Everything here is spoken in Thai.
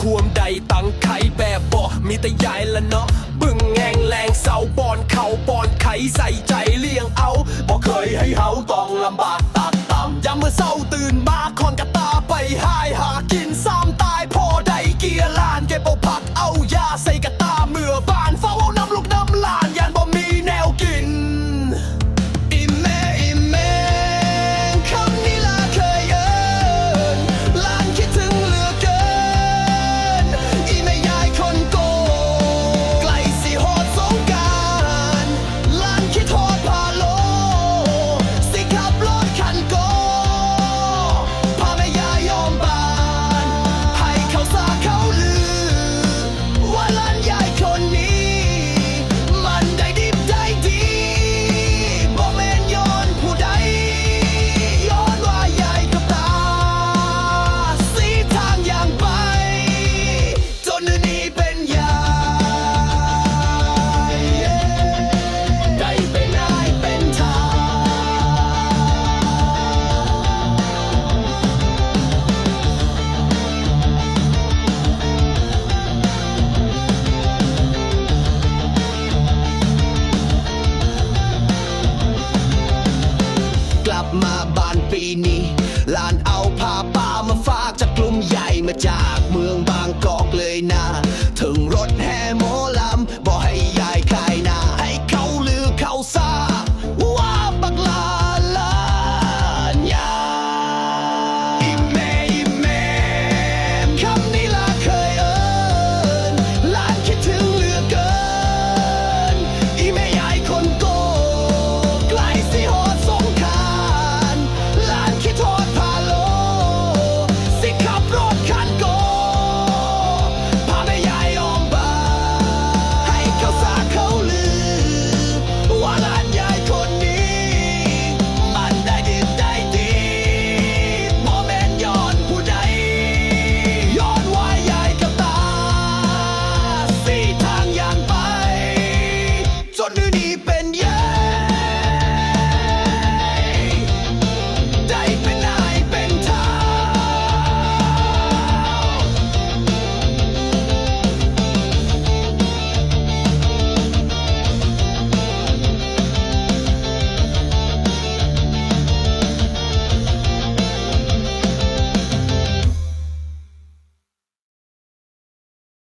ควมใดตังไขแบบบ่มีแต่ยายละเนาะบึงแงงแรงเสาปอนเขาปอนไขใส่ใจเลี้ยงเอาบ่เคยให้เฮาต้องลำบาก บมาบานปีนี้ลานเอาพาป่ามาฝากจากกลุ่มใหญ่มาจากเมืองบางกอก